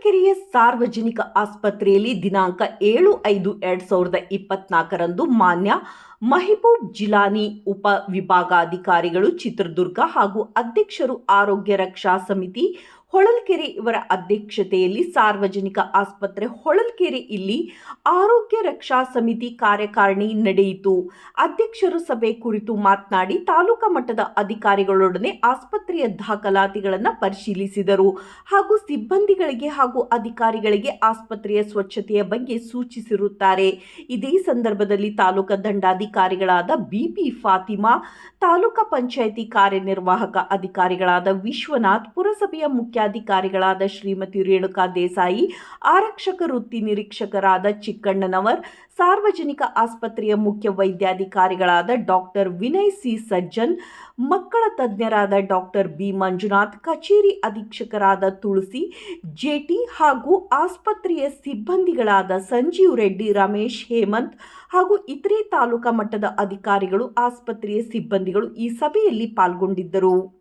ಹೊಳಲ್ಕೆರೆಯ ಸಾರ್ವಜನಿಕ ಆಸ್ಪತ್ರೆಯಲ್ಲಿ ದಿನಾಂಕ ಏಳು ಐದು ಎರಡು ಸಾವಿರದ ಇಪ್ಪತ್ನಾಲ್ಕರಂದು ಮಾನ್ಯ ಮಹಿಬೂಬ್ ಜಿಲಾನಿ ಉಪ ವಿಭಾಗಾಧಿಕಾರಿಗಳು ಚಿತ್ರದುರ್ಗ ಹಾಗೂ ಅಧ್ಯಕ್ಷರು ಆರೋಗ್ಯ ರಕ್ಷಾ ಸಮಿತಿ ಹೊಳಲ್ಕೆರೆ ಇವರ ಅಧ್ಯಕ್ಷತೆಯಲ್ಲಿ ಸಾರ್ವಜನಿಕ ಆಸ್ಪತ್ರೆ ಹೊಳಲ್ಕೆರೆ ಇಲ್ಲಿ ಆರೋಗ್ಯ ರಕ್ಷಾ ಸಮಿತಿ ಕಾರ್ಯಕಾರಿಣಿ ನಡೆಯಿತು. ಅಧ್ಯಕ್ಷರು ಸಭೆ ಕುರಿತು ಮಾತನಾಡಿ ತಾಲೂಕಾ ಮಟ್ಟದ ಅಧಿಕಾರಿಗಳೊಡನೆ ಆಸ್ಪತ್ರೆಯ ದಾಖಲಾತಿಗಳನ್ನು ಪರಿಶೀಲಿಸಿದರು ಹಾಗೂ ಸಿಬ್ಬಂದಿಗಳಿಗೆ ಹಾಗೂ ಅಧಿಕಾರಿಗಳಿಗೆ ಆಸ್ಪತ್ರೆಯ ಸ್ವಚ್ಛತೆಯ ಬಗ್ಗೆ ಸೂಚಿಸಿರುತ್ತಾರೆ. ಇದೇ ಸಂದರ್ಭದಲ್ಲಿ ತಾಲೂಕಾ ದಂಡಾಧಿಕಾರಿಗಳಾದ ಬಿಪಿ ಫಾತಿಮಾ, ತಾಲೂಕಾ ಪಂಚಾಯಿತಿ ಕಾರ್ಯನಿರ್ವಾಹಕ ಅಧಿಕಾರಿಗಳಾದ ವಿಶ್ವನಾಥ್, ಪುರಸಭೆಯ ಮುಖ್ಯಾಧಿಕಾರಿಗಳಾದ ಶ್ರೀಮತಿ ರೇಣುಕಾ ದೇಸಾಯಿ, ಆರಕ್ಷಕ ವೃತ್ತಿ ನಿರೀಕ್ಷಕರಾದ ಚಿಕ್ಕಣ್ಣನವರ್, ಸಾರ್ವಜನಿಕ ಆಸ್ಪತ್ರೆಯ ಮುಖ್ಯ ವೈದ್ಯಾಧಿಕಾರಿಗಳಾದ ಡಾಕ್ಟರ್ ವಿನಯ್ ಸಿ ಸಜ್ಜನ್ ಮಕ್ಕಳ ತಜ್ಞರಾದ ಡಾಕ್ಟರ್ ಬಿ. ಮಂಜುನಾಥ್, ಕಚೇರಿ ಅಧೀಕ್ಷಕರಾದ ತುಳಸಿ, ಜೆಟಿ ಹಾಗೂ ಆಸ್ಪತ್ರೆಯ ಸಿಬ್ಬಂದಿಗಳಾದ ಸಂಜೀವ್ ರೆಡ್ಡಿ, ರಮೇಶ್ ಹೇಮಂತ್ ಹಾಗೂ ಇತರೆ ತಾಲೂಕಾ ಮಟ್ಟದ ಅಧಿಕಾರಿಗಳು, ಆಸ್ಪತ್ರೆಯ ಸಿಬ್ಬಂದಿಗಳು ಈ ಸಭೆಯಲ್ಲಿ ಪಾಲ್ಗೊಂಡಿದ್ದರು.